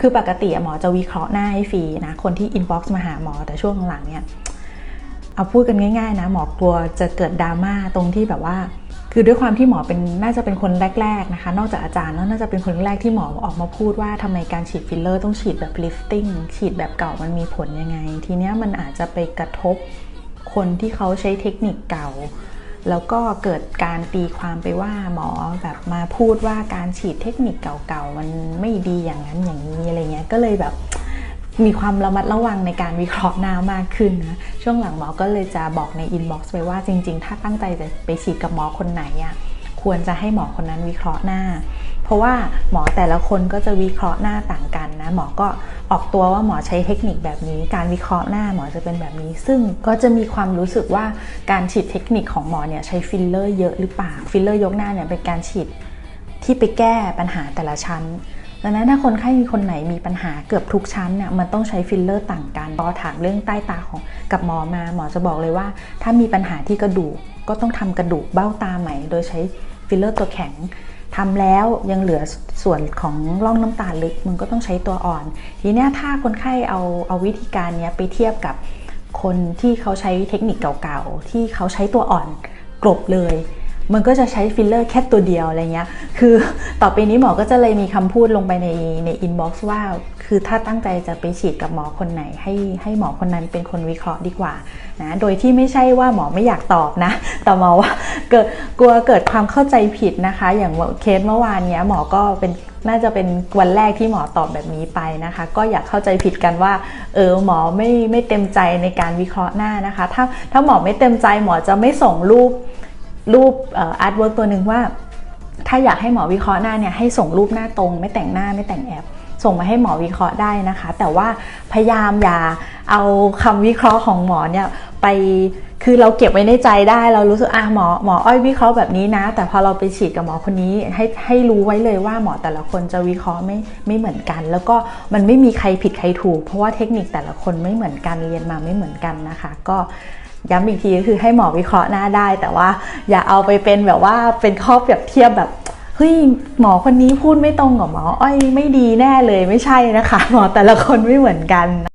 คือปกติหมอจะวิเคราะห์หน้าให้ฟรีนะ คนที่อินบ็อกซ์มาหาหมอแต่ช่วงหลังเนี่ยเอาพูดกันง่าย ๆ นะ หมอกลัวจะเกิดดราม่าตรงที่แบบว่า คือด้วยความที่หมอเป็นน่าจะเป็นคนแรก ๆนะคะ นอกจากอาจารย์แล้วน่าจะเป็นคนแรกที่หมอออกมาพูดว่าทำไมการฉีดฟิลเลอร์ต้องฉีดแบบลิฟติ้งฉีดแบบเก่ามันมีผลยังไง ทีเนี้ยมันอาจจะไปกระทบคนที่เขาใช้เทคนิคเก่า แล้วก็เกิดการตีความไปว่าหมอแบบมาพูดว่าการฉีดเทคนิคเก่าๆ มันไม่ดีอย่างนั้นอย่างนี้อะไรเงี้ยก็เลยแบบมีความระมัดระวังในการวิเคราะห์หน้ามากขึ้นนะช่วงหลังหมอก็เลยจะบอกในอินบ็อกซ์ไปว่าจริง ๆ ถ้าตั้งใจจะไปฉีดกับหมอคนไหนอะ่ะควรจะให้หมอคนนั้นวิเคราะห์หน้า เพราะว่าหมอแต่ละคนก็จะวิเคราะห์หน้าต่างกัน หมอก็ออกตัวว่าหมอใช้เทคนิคแบบนี้ การวิเคราะห์หน้าหมอจะเป็นแบบนี้ ซึ่งก็จะมีความรู้สึกว่าการฉีดเทคนิคของหมอเนี่ยใช้ฟิลเลอร์เยอะหรือเปล่าฟิลเลอร์ยกหน้าเนี่ยเป็นการฉีดที่ไปแก้ปัญหาแต่ละชั้นดังนั้นถ้าคนไข้มีคนไหนมีปัญหาเกือบทุกชั้นเนี่ยมันต้องใช้ฟิลเลอร์ต่างกันพอถามเรื่องใต้ตาของกับหมอมา หมอจะบอกเลยว่า ถ้ามีปัญหาที่กระดูกก็ต้องทำกระดูกเบ้าตาใหม่ โดยใช้ฟิลเลอร์ตัวแข็ง ทำแล้วยังเหลือส่วนของร่องน้ำตาลลึกมันก็ต้องใช้ตัวอ่อน ทีนี้ถ้าคนไข้เอาเอาวิธีการนี้ไปเทียบกับคนที่เขาใช้เทคนิคเก่าๆ ที่เขาใช้ตัวอ่อนกลบเลย มันก็จะใช้ฟิลเลอร์แค่ตัวเดียวอะไรเงี้ย คือต่อไปนี้หมอก็จะเลยมีคำพูดลงไปในในอินบ็อกซ์ว่า คือถ้าตั้งใจจะไปฉีดกับหมอคนไหน ให้ให้หมอคนนั้นเป็นคนวิเคราะห์ดีกว่านะโดยที่ไม่ใช่ว่าหมอไม่อยากตอบนะ แต่หมอว่าเกิดกลัวเกิดความเข้าใจผิดนะคะ อย่างเคสเมื่อวานเนี้ยหมอก็เป็นน่าจะเป็นวันแรกที่หมอตอบแบบนี้ไปนะคะ ก็อยากเข้าใจผิดกันว่า เออหมอไม่ไม่เต็มใจในการวิเคราะห์หน้านะคะ ถ้าถ้าหมอไม่เต็มใจหมอจะไม่ส่งรูป รูปอาร์ตเวิร์กตัวหนึ่งว่า ถ้าอยากให้หมอวิเคราะห์หน้าเนี่ยให้ส่งรูปหน้าตรง ไม่แต่งหน้าไม่แต่งแอปส่งมาให้หมอวิเคราะห์ได้นะคะ แต่ว่าพยายามอย่าเอาคำวิเคราะห์ของหมอเนี่ยไปคือเราเก็บไว้ในใจได้เรารู้สึกอะหมอหมออ้อยวิเคราะห์แบบนี้นะ แต่พอเราไปฉีดกับหมอคนนี้ให้ให้รู้ไว้เลยว่าหมอแต่ละคนจะวิเคราะห์ไม่ไม่เหมือนกัน แล้วก็มันไม่มีใครผิดใครถูก เพราะว่าเทคนิคแต่ละคนไม่เหมือนกันเรียนมาไม่เหมือนกันนะคะ ก็ ย้ำอีกทีก็คือให้หมอวิเคราะห์หน้าได้ แต่ว่าอย่าเอาไปเป็นแบบว่าเป็นข้อเปรียบเทียบแบบเฮ้ยหมอคนนี้พูดไม่ตรงกับหมออ้อยไม่ดีแน่เลยไม่ใช่นะคะ หมอแต่ละคนไม่เหมือนกัน